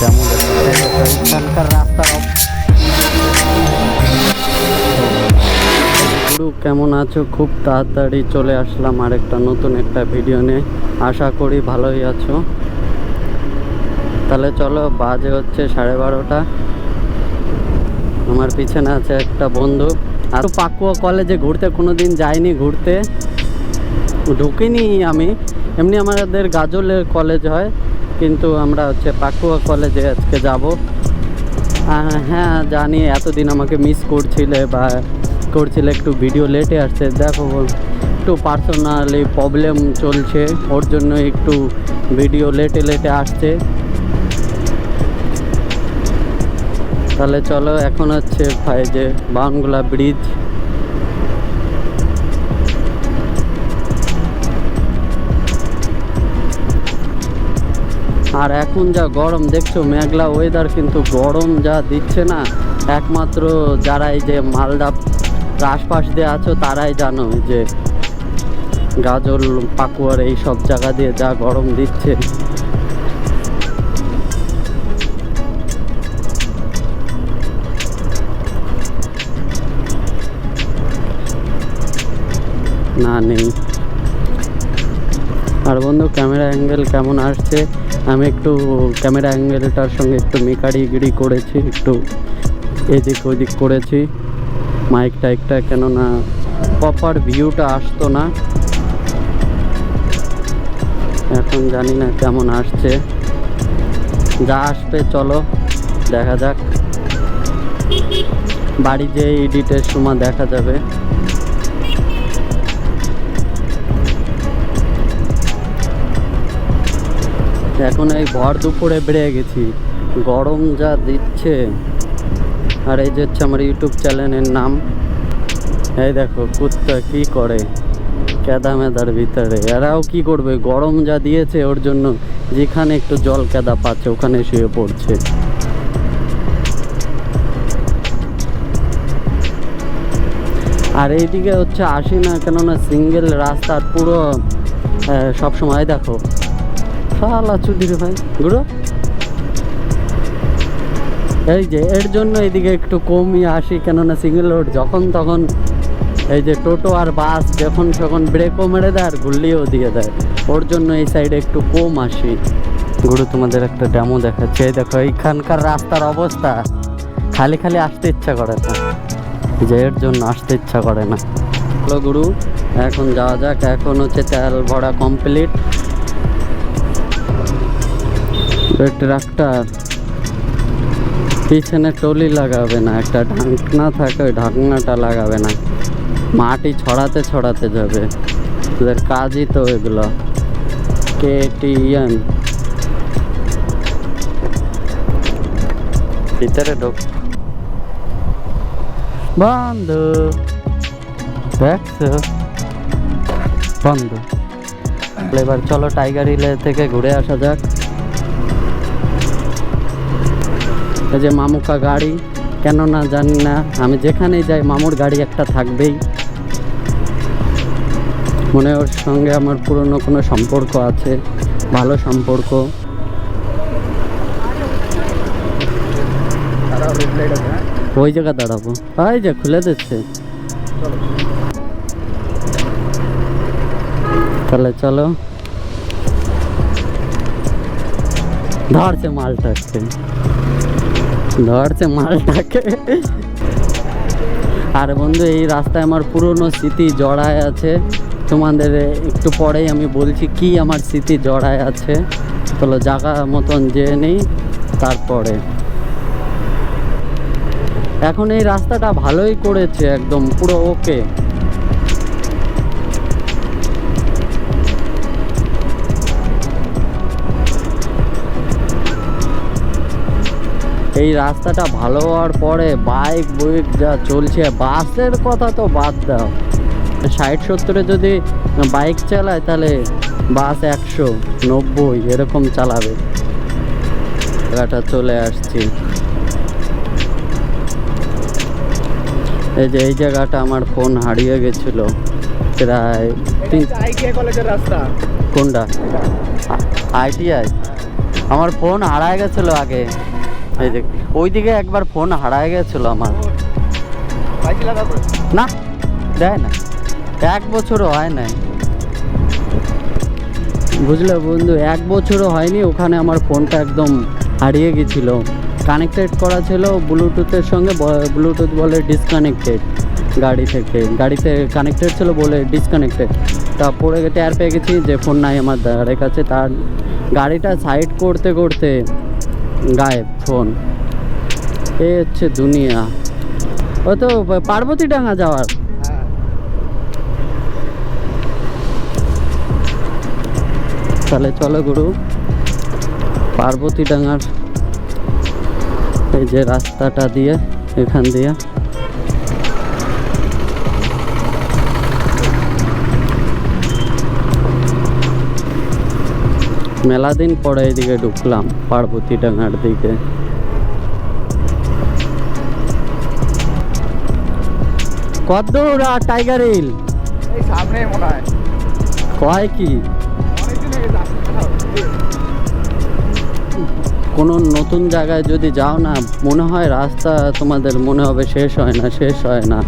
Demo এখানকার গুরু, কেমন আছো? খুব তাড়াতাড়ি চলে আসলাম আর একটা নতুন একটা ভিডিও নিয়ে। আশা করি ভালোই আছো। তাহলে চলো, বাজে হচ্ছে সাড়ে বারোটা। আমার পিছনে আছে একটা বন্ধু। আর পাকুয়া কলেজে ঘুরতে কোনো দিন যাইনি ঘুরতে। ঢুকিনি আমি। এমনি আমাদের গাজলের কলেজ হয়। কিন্তু আমরা হচ্ছে পাকুয়া কলেজে আজকে যাব। হ্যাঁ জানি এতদিন আমাকে মিস করছিলে বা করছিলে, একটু ভিডিও লেটে আসছে। দেখো, একটু পার্সোনালি প্রবলেম চলছে, ওর জন্য একটু ভিডিও লেটে লেটে আসছে। তাহলে চলো, এখন হচ্ছে যে বাউনগুলা ব্রিজ আর এখন যা গরম, দেখছ? মেঘলা ওয়েদার কিন্তু গরম যা দিচ্ছে না। একমাত্র যারা এই যে মালদা আশপাশ দিয়ে আছো, তারাই জানো যে গাজল, পাকুয়ার এই সব জায়গা দিয়ে যা গরম দিচ্ছে। না, নেই। আর বন্ধু ক্যামেরা অ্যাঙ্গেল কেমন আসছে? আমি একটু ক্যামেরা অ্যাঙ্গেলটার সঙ্গে একটু মেকারিগিরি করেছি, একটু এদিক ওদিক করেছি। মাইক টাইকটা কেননা প্রপার ভিউটা আসতো না। এখন জানি না কেমন আসছে। যা আসবে চলো, দেখা যাক। বাড়ি যে এডিটের সময় দেখা যাবে। এখন এই ভর দুপুরে বেড়ে গেছি। গরম যা দিচ্ছে। আর এই যে হচ্ছে আমার ইউটিউব চ্যানেলের নাম। এই দেখো, কুত্তা কি করে? কেদা মেদার ভিতরে। এরাও কি করবে? গরম যা দিয়েছে ওর জন্য, যেখানে একটু জল কেদা পাচ্ছে, ওখানে শুয়ে পড়ছে। আর এইদিকে হচ্ছে আসি না কেননা সিঙ্গেল রাস্তার পুরো সব সময় দেখো শালা চুদির ভাই। গুরু? এই যে, এর জন্য এদিকে একটু কমই আসি, কেননা সিঙ্গেল রোড যখন তখন এই যে টোটো আর বাস যখন তখন ব্রেকও মেরে দেয় আর গুল্লিও দিয়ে দেয়। ওর জন্য এই সাইডে একটু কম আসি। গুরু, তোমাদের একটা ডেমো দেখাচ্ছে। এই দেখো, এইখানকার রাস্তার অবস্থা। খালি খালি আসতে ইচ্ছা করে না। যে, এর জন্য আসতে ইচ্ছা করে না। হ্যালো, গুরু। এখন যাওয়া যাক। এখন হচ্ছে তেল ভরা কমপ্লিট ট্রাক্টর পিছনে টলি লাগাবে না একটা ঢাকনা থাকে ওই ঢাকনাটা লাগাবে না। মাটি ছড়াতে ছড়াতে যাবে। ওদের কাজই তো এগুলো। কেটিএম ভিতরে ঢোক। বন্ধ। দেখছ? বন্ধ। এবার চলো টাইগার হিলে থেকে ঘুরে আসা যাক। এই যে মামুকা গাড়ি? কেন না জানি না, আমি যেখানেই যাই, মামুর গাড়ি একটা থাকবেই। মনে ওর সঙ্গে আমার পুরনো কোনো সম্পর্ক আছে, ভালো সম্পর্ক। ওই জায়গা দাঁড়াবো। ওই যে, খুলে দিচ্ছে। তাহলে চলো। ধরছে মালটাকে ধরছে মালটাকে। আর বন্ধু, এই রাস্তায় আমার পুরনো স্মৃতি জড়ায় আছে। তোমাদের একটু পরেই আমি বলছি কি আমার স্মৃতি জড়ায় আছে। চলো জায়গা মতন যেয়ে নেই, তারপরে। এখন এই রাস্তাটা ভালোই করেছে একদম, পুরো ওকে এই রাস্তাটা ভালো হওয়ার পরে বাইক বুইক যা চলছে বাসের কথা তো বাদ দাও। ষাট সত্তরে যদি বাইক চালায় তাহলে বাস একশো নব্বই এরকম চালাবে। জায়গাটা চলে আসছি। এই যে এই জায়গাটা আমার ফোন হারিয়ে গেছিল। প্রায় কলেজের রাস্তা। কোনটা? আইটিআই আমার ফোন হারায় গেছিল আগে। এই যে ওইদিকে একবার ফোন হারায় গেছিল আমার। না দেয় না। এক বছরও হয় নাই। বুঝলে বন্ধু, এক বছরও হয়নি, ওখানে আমার ফোনটা একদম হারিয়ে গেছিল। কানেক্টেড করা ছিল ব্লুটুথের সঙ্গে ব্লুটুথ বলে ডিসকানেক্টেড গাড়ি থেকে। গাড়িতে কানেক্টেড ছিল বলে ডিসকানেক্টেড তা পড়ে আর পেয়ে গেছি যে ফোন নাই আমার দাঁড়ের কাছে। তার গাড়িটা সাইড করতে করতে গায়েব ফোন এ হচ্ছে দুনিয়া। ও তো পার্বতী ডাঙ্গা যাওয়ার। তাহলে চলো গুরু পার্বতী ডাঙ্গার এই যে রাস্তাটা দিয়ে, এখান দিয়ে। মেলা দিন পরে এদিকে ঢুকলাম পার্বতী ডাঙার দিকে। কত দূর আর টাইগার হিল। সামনে মনে হয়। কয় কি? কোনো নতুন জায়গায় যদি যাও না মনে হয় রাস্তা তোমাদের মনে হবে শেষ হয় না শেষ হয় না।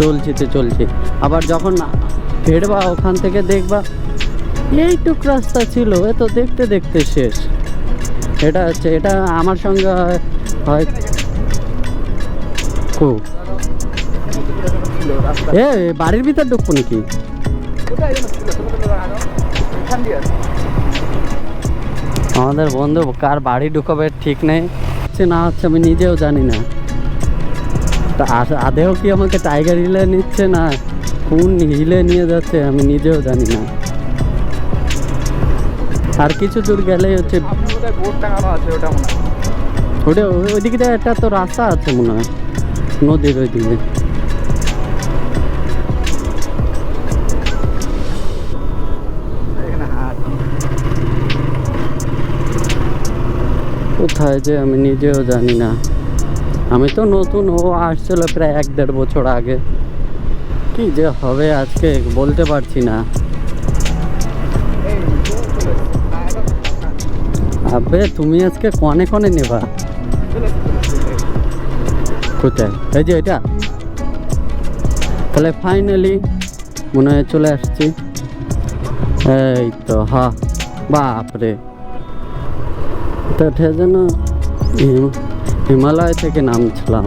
চলছিতে চলছি। আবার যখন ফেরবা ওখান থেকে দেখবা এইটুক রাস্তা ছিল, এ তো দেখতে দেখতে শেষ। এটা হচ্ছে, এটা আমার সঙ্গে হয়- খুব এ, বাড়ির ভিতর ঢুকবো নাকি? আমাদের বন্ধু, কার বাড়ি ঢুকাবে ঠিক নেই। হচ্ছে না হচ্ছে, আমি নিজেও জানি না। তা আদেও কি আমাকে টাইগার হিলে নিচ্ছে না? কোন হিলে নিয়ে যাচ্ছে, আমি নিজেও জানি না। আর কিছু দূর গেলেই হচ্ছে ওটা ওটা ওই- ওইদিকে একটা তো রাস্তা আছে মনে হয়। নদীর ওইদিকে। কোথায় যে আমি নিজেও জানি না। আমি তো নতুন ও আসছিল প্রায় এক দেড় বছর আগে। কি যে হবে আজকে বলতে পারছি না। আবে তুমি আজকে কনে কনে নেবা। কোথায়? এই যে এটা। তাহলে ফাইনালি মনে হয় চলে আসছি। এই তো, হা, বাপরে। এটা যেন হিমালয় থেকে নামছিলাম।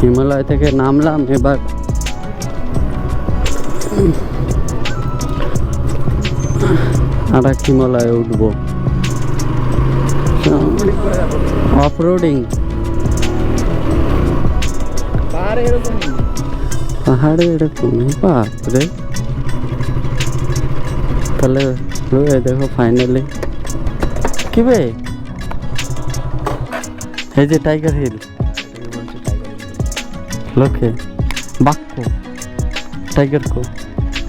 হিমালয় থেকে নামলাম এবার। আর এক হিমালয়ে উঠবো। Recording করে যাব। অফ রোডিং পাহাড়ে এরকমই বাপরে। তাহলে দেখো ফাইনালি কি বে? এই যে টাইগার হিল। লোকে। বাক্য। টাইগার কো।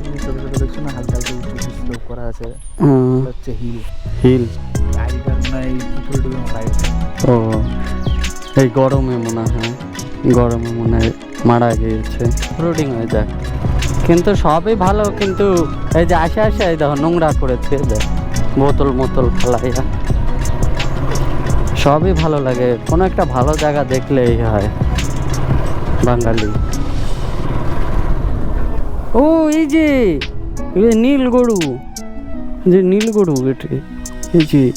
তুমি ছোট ছোট দেখছ না হালকা করা আছে। হচ্ছে হিল। হিল। ও এই গরমে মনে হয় গরমে মনে হয় মারা গিয়েছে। রোডিং হয়ে যায়। কিন্তু সবই ভালো কিন্তু এই যে আসে আসে এই দেখো নোংরা করেছে এই দেখ বোতল মোতল ফেলাইয়া। সবই ভালো লাগে। কোনো একটা ভালো জায়গা দেখলেই হয় বাঙালি। ও এই যে নীল গরু। যে নীল গরু এটি। এই যে।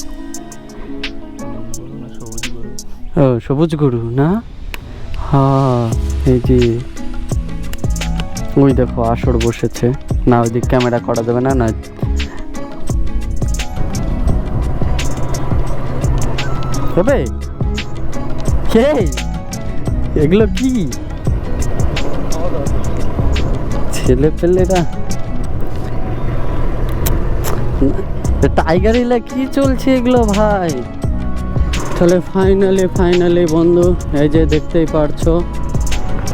সবুজ গরু ও, সবুজ গরু না? হ্যাঁ এই যে। ওই দেখো, আসর বসেছে। না, ওইদিক ক্যামেরা করা যাবে না না। তবে এগুলো কি? ছেলে পেলেরা টাইগার হিলে কি চলছে এগুলো ভাই? তাহলে ফাইনালি ফাইনালি বন্ধু, এই যে দেখতেই পারছ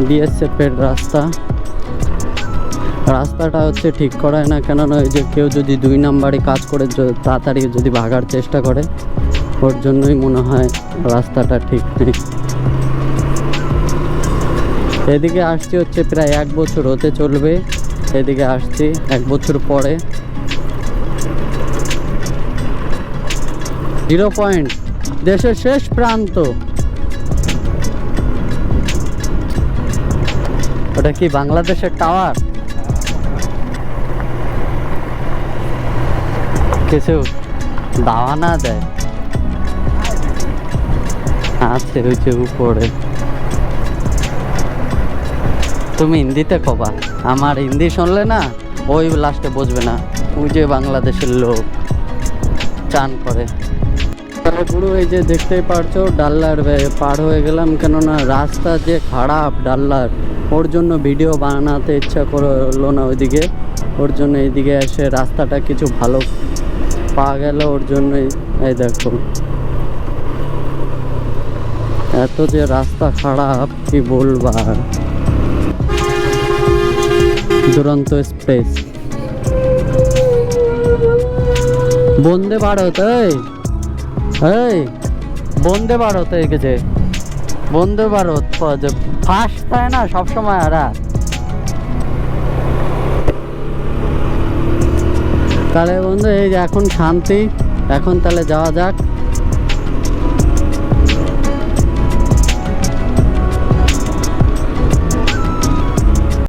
বিএসএফের রাস্তা। রাস্তাটা হচ্ছে ঠিক করায় না, কেননা ওই যে কেউ যদি দুই নাম্বারে কাজ করে তাড়াতাড়ি যদি ভাগার চেষ্টা করে, ওর জন্যই মনে হয় রাস্তাটা ঠিক নেই। এদিকে আসছি হচ্ছে প্রায় এক বছর হতে চলবে। এদিকে আসছি এক বছর পরে। Zero point. দেশের শেষ প্রান্ত। ওটা কি বাংলাদেশের টাওয়ার? কিছু দাওয়া না দেয়। আছে যে উপরে। তুমি হিন্দিতে কবা। আমার হিন্দি শুনলে না ওই লাস্টে বুঝবে না। ওই যে বাংলাদেশের লোক। চান করে। পুরো এই যে দেখতেই পারছ, ডাল্লার পার হয়ে গেলাম। কেননা রাস্তা যে খারাপ ডাল্লার, ওর জন্য ভিডিও বানাতে ইচ্ছা করল না ওইদিকে। ওর জন্য এইদিকে এসে রাস্তাটা কিছু ভালো পাওয়া গেল ওর জন্যই। এই দেখো। এত যে রাস্তা খারাপ, কি বলবার দুরন্ত স্পেস বন্দে ভারত, এই! এই, বন্দে ভারত এই গেছে বন্দে ভারত ফার্স্ট থাকে না, সবসময় আরা তাহলে বন্ধু, এই যে এখন শান্তি, এখন তাহলে যাওয়া যাক।